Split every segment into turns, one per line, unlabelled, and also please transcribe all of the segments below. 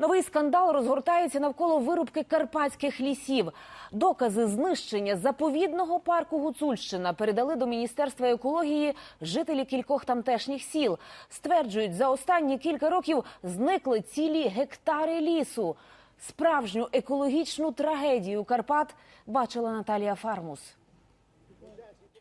Новий скандал розгортається навколо вирубки карпатських лісів. Докази знищення заповідного парку Гуцульщина передали до міністерства екології жителі кількох тамтешніх сіл. Стверджують, за останні кілька років зникли цілі гектари лісу. Справжню екологічну трагедію Карпат бачила Наталія Фармус.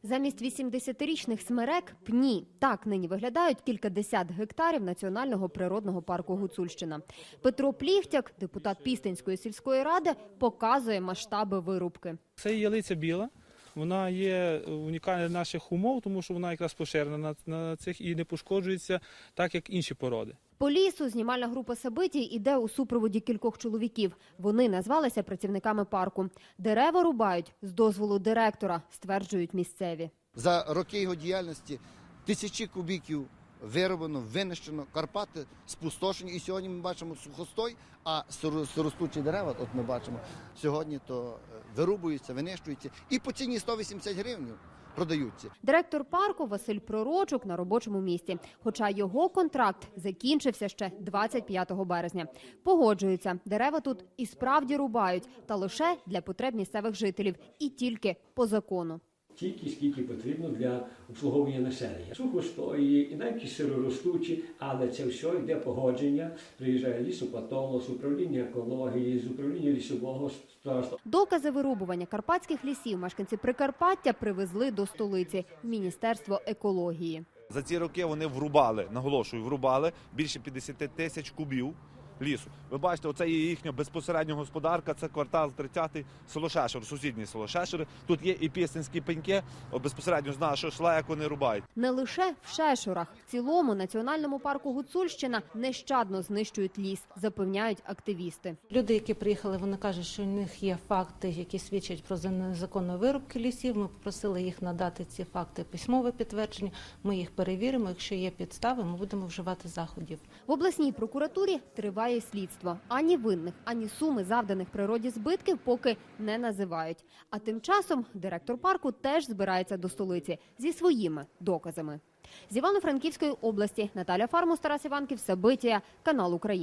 Замість 80-річних смерек – пні. Так нині виглядають кількадесят гектарів національного природного парку Гуцульщина. Петро Пліхтяк, депутат Пістинської сільської ради, показує масштаби вирубки.
Це ялиця біла. Вона є унікальна для наших умов, тому що вона якраз поширена на, цих і не пошкоджується так, як інші породи.
По лісу знімальна група Сабитій іде у супроводі кількох чоловіків. Вони назвалися працівниками парку. Дерева рубають з дозволу директора, стверджують місцеві.
За роки його діяльності тисячі кубіків вироблено, винищено, Карпати спустошені. І сьогодні ми бачимо сухостой, а сиростучі дерева, от ми бачимо, сьогодні то е, вирубуються, винищуються і по ціні 180 гривень продаються.
Директор парку Василь Пророчук на робочому місці. Хоча його контракт закінчився ще 25 березня. Погоджується, дерева тут і справді рубають, та лише для потреб місцевих жителів, і тільки по закону.
Тільки скільки потрібно для обслуговування населення. Сухостої і навіть сироростучі, але це все йде погодження. Приїжджає лісопатолог з управління екології, з управління лісового господарства.
Докази вирубування карпатських лісів мешканці Прикарпаття привезли до столиці в Міністерство екології.
За ці роки вони врубали, наголошую, врубали більше 50 тисяч кубів лісу. Ви бачите, оце є їхня безпосередня господарка, це квартал 30 село Шешер, сусіднє село Шешери. Тут є і пісенські пеньки, безпосередньо з нашого шла, як вони рубають.
Не лише в Шешурах, в цілому національному парку Гуцульщина нещадно знищують ліс, запевняють активісти.
Люди, які приїхали, вони кажуть, що у них є факти, які свідчать про незаконну вирубки лісів. Ми попросили їх надати ці факти письмове підтвердження. Ми їх перевіримо. Якщо є підстави, ми будемо вживати заходів.
В обласній прокуратурі триває слідство. Ані винних, ані суми завданих природі збитків поки не називають. А тим часом директор парку теж збирається до столиці зі своїми доказами. З Івано-Франківської області Наталя Фармус, Тарас Іванків, Сабитія, канал Україна.